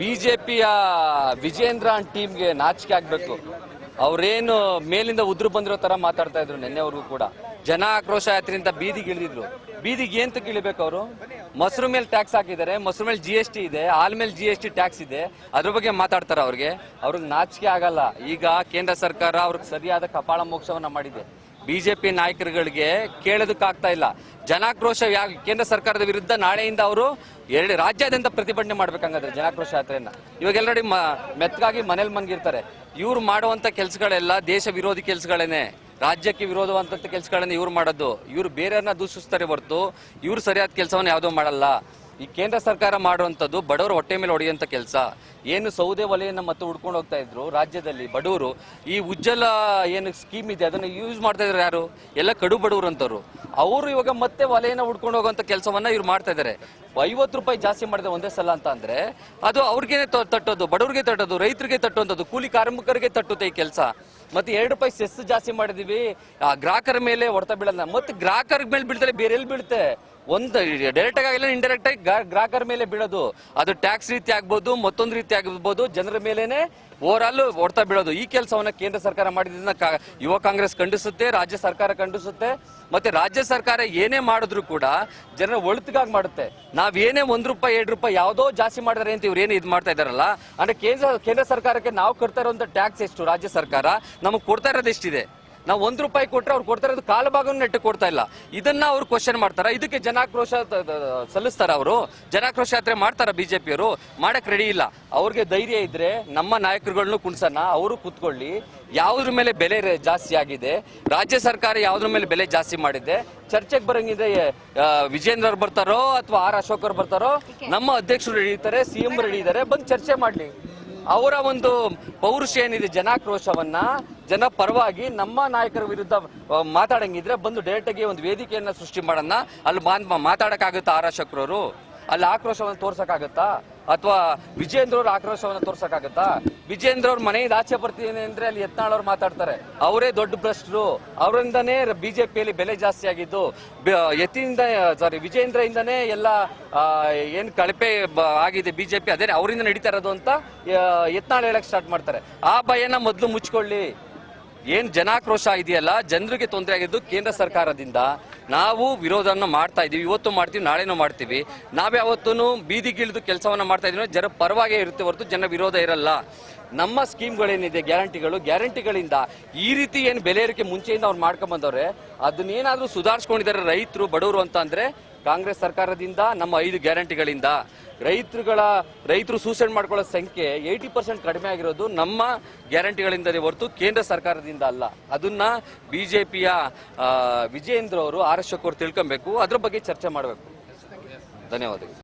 ಬಿಜೆಪಿಯ ವಿಜೇಂದ್ರ ಅಂಡ್ ಟೀಮ್ಗೆ ನಾಚಿಕೆ ಆಗ್ಬೇಕು. ಅವರೇನು ಮೇಲಿಂದ ಉದ್ರು ಬಂದಿರೋ ತರ ಮಾತಾಡ್ತಾ ಇದ್ರು ನಿನ್ನೆವರೆಗೂ ಕೂಡ. ಜನ ಆಕ್ರೋಶ ಯಾತ್ರೆಯಿಂದ ಬೀದಿಗೆ ಇಳಿದಿದ್ರು. ಬೀದಿಗೆ ಏನ್ ಇಳಿಬೇಕು ಅವರು? ಮೊಸರು ಮೇಲೆ ಟ್ಯಾಕ್ಸ್ ಹಾಕಿದ್ದಾರೆ, ಮೊಸರು ಮೇಲೆ ಜಿ ಎಸ್ ಟಿ ಇದೆ, ಹಾಲ್ ಮೇಲೆ ಜಿ ಎಸ್ ಟಿ ಟ್ಯಾಕ್ಸ್ ಇದೆ. ಅದ್ರ ಬಗ್ಗೆ ಮಾತಾಡ್ತಾರೆ ಅವ್ರಿಗೆ. ಅವ್ರಿಗೆ ನಾಚಿಕೆ ಆಗಲ್ಲ. ಈಗ ಕೇಂದ್ರ ಸರ್ಕಾರ ಅವ್ರಿಗೆ ಸರಿಯಾದ ಕಪಾಳ ಮೋಕ್ಷವನ್ನ ಮಾಡಿದೆ. ಬಿಜೆಪಿ ನಾಯಕರುಗಳಿಗೆ ಕೇಳೋದಕ್ಕಾಗ್ತಾ ಇಲ್ಲ. ಜನಾಕ್ರೋಶ ಕೇಂದ್ರ ಸರ್ಕಾರದ ವಿರುದ್ಧ ನಾಳೆಯಿಂದ ಅವರು ಎರಡು ರಾಜ್ಯಾದ್ಯಂತ ಪ್ರತಿಭಟನೆ ಮಾಡ್ಬೇಕಂಗಾದ್ರೆ ಜನಾಕ್ರೋಶ ಯಾತ್ರೆಯನ್ನ. ಇವಾಗೆಲ್ಲ ನೋಡಿ ಮ- ಮೆತ್ತಗಾಗಿ ಮನೇಲಿ ಮಂಗಿರ್ತಾರೆ. ಇವ್ರು ಮಾಡುವಂತ ಕೆಲಸಗಳೆಲ್ಲ ದೇಶ ವಿರೋಧಿ ಕೆಲಸಗಳೇನೆ. ರಾಜ್ಯಕ್ಕೆ ವಿರೋಧವಾದಂಥ ಕೆಲಸಗಳನ್ನ ಇವ್ರು ಮಾಡೋದು. ಇವ್ರು ಬೇರೆಯವ್ರನ್ನ ದೂಷಿಸ್ತಾರೆ ಹೊರತು ಇವ್ರು ಸರಿಯಾದ ಕೆಲಸವನ್ನು ಯಾವುದೋ ಮಾಡಲ್ಲ. ಈ ಕೇಂದ್ರ ಸರ್ಕಾರ ಮಾಡುವಂಥದ್ದು ಬಡವರು ಹೊಟ್ಟೆ ಮೇಲೆ ಹೊಡೆಯುವಂಥ ಕೆಲಸ. ಏನು ಸೌದೆ ಒಲೆಯನ್ನ ಮತ್ತೆ ಹುಡ್ಕೊಂಡು ಹೋಗ್ತಾ ಇದ್ರು ರಾಜ್ಯದಲ್ಲಿ, ಬಡವರು. ಈ ಉಜ್ಜಲ ಏನು ಸ್ಕೀಮ್ ಇದೆ, ಅದನ್ನ ಯೂಸ್ ಮಾಡ್ತಾ ಇದ್ದಾರೆ ಯಾರು? ಎಲ್ಲ ಕಡು ಬಡವರು ಅಂತವ್ರು ಅವರು ಇವಾಗ ಮತ್ತೆ ಒಲೆಯನ್ನ ಹುಡ್ಕೊಂಡು ಹೋಗುವಂಥ ಕೆಲಸವನ್ನ ಇವ್ರು ಮಾಡ್ತಾ ಇದ್ದಾರೆ ಐವತ್ತು ರೂಪಾಯಿ ಜಾಸ್ತಿ ಮಾಡಿದೆ ಒಂದೇ ಸಲ ಅಂತ ಅಂದ್ರೆ ಅದು ಅವ್ರಿಗೇನೆ ತಟ್ಟೋದು, ಬಡವರಿಗೆ ತಟ್ಟೋದು, ರೈತರಿಗೆ ತಟ್ಟುವಂಥದ್ದು ಕೂಲಿ ಕಾರ್ಮಿಕರಿಗೆ ತಟ್ಟುತ್ತೆ ಈ ಕೆಲಸ. ಮತ್ತೆ ಎರಡು ರೂಪಾಯಿ ಸೆಸ್ ಜಾಸ್ತಿ ಮಾಡಿದೀವಿ ಗ್ರಾಹಕರ ಮೇಲೆ ಹೊಡೆತ ಬೀಳಲ್ಲ. ಮತ್ತೆ ಗ್ರಾಹಕರ ಮೇಲೆ ಬೀಳ್ತಾರೆ ಬೇರೆ ಎಲ್ಲಿ ಬೀಳುತ್ತೆ? ಒಂದು ಡೈರೆಕ್ಟ್ ಆಗಿಲ್ಲ ಇಂಡೈರೆಕ್ಟ್ ಆಗಿ ಗ್ರಾಹಕರ ಮೇಲೆ ಬೀಳೋದು. ಅದು ಟ್ಯಾಕ್ಸ್ ರೀತಿ ಆಗ್ಬೋದು, ಮತ್ತೊಂದು ರೀತಿ ಆಗಿರ್ಬೋದು ಜನರ ಮೇಲೇನೆ ಓವರ್ ಆಲ್ ಹೊಡ್ತಾ ಬೀಳೋದು. ಈ ಕೆಲಸವನ್ನ ಕೇಂದ್ರ ಸರ್ಕಾರ ಮಾಡಿದ್ರಿಂದ ಯುವ ಕಾಂಗ್ರೆಸ್ ಖಂಡಿಸುತ್ತೆ, ರಾಜ್ಯ ಸರ್ಕಾರ ಖಂಡಿಸುತ್ತೆ. ಮತ್ತೆ ರಾಜ್ಯ ಸರ್ಕಾರ ಏನೇ ಮಾಡಿದ್ರು ಕೂಡ ಜನರ ಒಳಿತಿಗಾಗಿ ಮಾಡುತ್ತೆ. ನಾವ್ ಏನೇ ಒಂದ್ ರೂಪಾಯಿ, ಎರಡು ರೂಪಾಯಿ ಯಾವುದೋ ಜಾಸ್ತಿ ಮಾಡಿದ್ರೆ ಅಂತ ಇವ್ರು ಏನು ಇದು ಮಾಡ್ತಾ ಇದಾರಲ್ಲ? ಅಂದ್ರೆ ಕೇಂದ್ರ ಕೇಂದ್ರ ಸರ್ಕಾರಕ್ಕೆ ನಾವು ಕೊಡ್ತಾ ಇರುವಂತ ಟ್ಯಾಕ್ಸ್ ಎಷ್ಟು? ರಾಜ್ಯ ಸರ್ಕಾರ ನಮಗೆ ಕೊಡ್ತಾ ಇರೋದು ಎಷ್ಟಿದೆ? ನಾವು ಒಂದ್ ರೂಪಾಯಿ ಕೊಟ್ರೆ ಅವ್ರು ಕೊಡ್ತಾರೆ ಅದು ಕಾಲು ಭಾಗವನ್ನು ನೆಟ್ಟು ಕೊಡ್ತಾ ಇಲ್ಲ. ಇದನ್ನ ಅವ್ರು ಕ್ವಶನ್ ಮಾಡ್ತಾರ? ಇದಕ್ಕೆ ಜನಾಕ್ರೋಶ ಸಲ್ಲಿಸ್ತಾರ ಅವರು? ಜನಾಕ್ರೋಶ ಯಾತ್ರೆ ಮಾಡ್ತಾರ ಬಿಜೆಪಿಯವರು? ಮಾಡಕ್ ರೆಡಿ ಇಲ್ಲ. ಅವ್ರಿಗೆ ಧೈರ್ಯ ಇದ್ರೆ ನಮ್ಮ ನಾಯಕರುಗಳನ್ನು ಕುಣ್ಸೋಣ ಅವರು ಕೂತ್ಕೊಳ್ಳಿ. ಯಾವ್ದ್ರ ಮೇಲೆ ಬೆಲೆ ಜಾಸ್ತಿ ಆಗಿದೆ ರಾಜ್ಯ ಸರ್ಕಾರ ಯಾವ್ದ್ರ ಮೇಲೆ ಬೆಲೆ ಜಾಸ್ತಿ ಮಾಡಿದೆ ಚರ್ಚೆಗೆ ಬರಂಗಿದೆ ವಿಜೇಂದ್ರ ಅವ್ರು ಬರ್ತಾರೋ ಅಥವಾ ಆರ್ ಅಶೋಕ್ ಅವ್ರು ಬರ್ತಾರೋ ನಮ್ಮ ಅಧ್ಯಕ್ಷರು ರೆಡಿ ಇರ್ತಾರೆ ಸಿಎಂ ರೆಡಿ ಇದ್ದಾರೆ ಬಂದು ಚರ್ಚೆ ಮಾಡ್ಲಿ. ಅವರ ಒಂದು ಪೌರುಷ ಏನಿದೆ, ಜನಾಕ್ರೋಶವನ್ನ ಜನ ಪರವಾಗಿ ನಮ್ಮ ನಾಯಕರ ವಿರುದ್ಧ ಮಾತಾಡಂಗಿದ್ರೆ ಬಂದು ಡೈರೆಕ್ಟ್ ಆಗಿ ಒಂದು ವೇದಿಕೆಯನ್ನ ಸೃಷ್ಟಿ ಮಾಡೋಣ ಅಲ್ಲಿ ಮಾತಾಡಕ್ಕಾಗುತ್ತೆ ಮಾತಾಡಕ್ಕಾಗುತ್ತಾ ಆರ್ ಅಶೋಕ್ರವರು ಅಲ್ಲಿ ಆಕ್ರೋಶವನ್ನು ತೋರ್ಸಕ್ಕಾಗತ್ತಾ? ಅಥವಾ ವಿಜೇಂದ್ರ ಅವ್ರ ಆಕ್ರೋಶವನ್ನು ತೋರ್ಸಕ್ಕಾಗತ್ತಾ? ವಿಜೇಂದ್ರ ಅವ್ರ ಮನೆಯಿಂದ ಆಚೆ ಬರ್ತೀನಿ ಅಂದ್ರೆ ಅಲ್ಲಿ ಯತ್ನಾಳವ್ರು ಮಾತಾಡ್ತಾರೆ. ಅವರೇ ದೊಡ್ಡ ಭ್ರಷ್ಟರು. ಅವರಿಂದನೇ ಬಿಜೆಪಿಯಲ್ಲಿ ಬೆಲೆ ಜಾಸ್ತಿ ಆಗಿದ್ದು ಯತಿಯಿಂದ ಸಾರಿ ವಿಜೇಂದ್ರ ಇಂದನೇ ಎಲ್ಲ ಏನ್ ಕಳಪೆ ಆಗಿದೆ ಬಿಜೆಪಿ ಅದೇ ಅವರಿಂದ ನಡೀತಾ ಇರೋದು ಅಂತ ಯತ್ನಾಳ್ ಹೇಳಕ್ ಸ್ಟಾರ್ಟ್ ಮಾಡ್ತಾರೆ. ಆ ಭಯನ ಮೊದಲು ಮುಚ್ಕೊಳ್ಳಿ. ಏನ್ ಜನಾಕ್ರೋಶ ಇದೆಯಲ್ಲ, ಜನರಿಗೆ ತೊಂದರೆ ಆಗಿದ್ದು ಕೇಂದ್ರ ಸರ್ಕಾರದಿಂದ. ನಾವು ವಿರೋಧವನ್ನು ಮಾಡ್ತಾ ಇದ್ದೀವಿ ಇವತ್ತು ಮಾಡ್ತೀವಿ, ನಾಳೆನೂ ಮಾಡ್ತೀವಿ. ನಾವ್ಯಾವತ್ತೂ ಬೀದಿಗಿಳಿದು ಕೆಲಸವನ್ನು ಮಾಡ್ತಾ ಇದ್ದೀವಿ ಜನ ಪರವಾಗಿ ಇರುತ್ತೆ ಹೊರತು ಜನ ವಿರೋಧ ಇರಲ್ಲ. ನಮ್ಮ ಸ್ಕೀಮ್ಗಳೇನಿದೆ, ಗ್ಯಾರಂಟಿಗಳು, ಗ್ಯಾರಂಟಿಗಳಿಂದ ಈ ರೀತಿ ಏನು ಬೆಲೆ ಏರಿಕೆ ಮುಂಚೆಯಿಂದ ಅವ್ರು ಮಾಡ್ಕೊಂಬಂದವ್ರೆ ಅದನ್ನೇನಾದರೂ ಸುಧಾರಿಸ್ಕೊಂಡಿದ್ದಾರೆ ರೈತರು, ಬಡವರು ಅಂತ ಕಾಂಗ್ರೆಸ್ ಸರ್ಕಾರದಿಂದ ನಮ್ಮ ಐದು ಗ್ಯಾರಂಟಿಗಳಿಂದ. ರೈತರುಗಳ, ರೈತರು ಸೂಸೈಡ್ ಮಾಡ್ಕೊಳ್ಳೋ ಸಂಖ್ಯೆ ಏಯ್ಟಿ ಪರ್ಸೆಂಟ್ ಕಡಿಮೆ ಆಗಿರೋದು ನಮ್ಮ ಗ್ಯಾರಂಟಿಗಳಿಂದಲೇ ಹೊರತು ಕೇಂದ್ರ ಸರ್ಕಾರದಿಂದ ಅಲ್ಲ. ಅದನ್ನ ಬಿಜೆಪಿಯ ವಿಜಯೇಂದ್ರ ಅವರು ಆರ್ ಅಶೋಕ್ ಅವರು ತಿಳ್ಕೊಬೇಕು. ಅದ್ರ ಬಗ್ಗೆ ಚರ್ಚೆ ಮಾಡಬೇಕು. ಧನ್ಯವಾದಗಳು.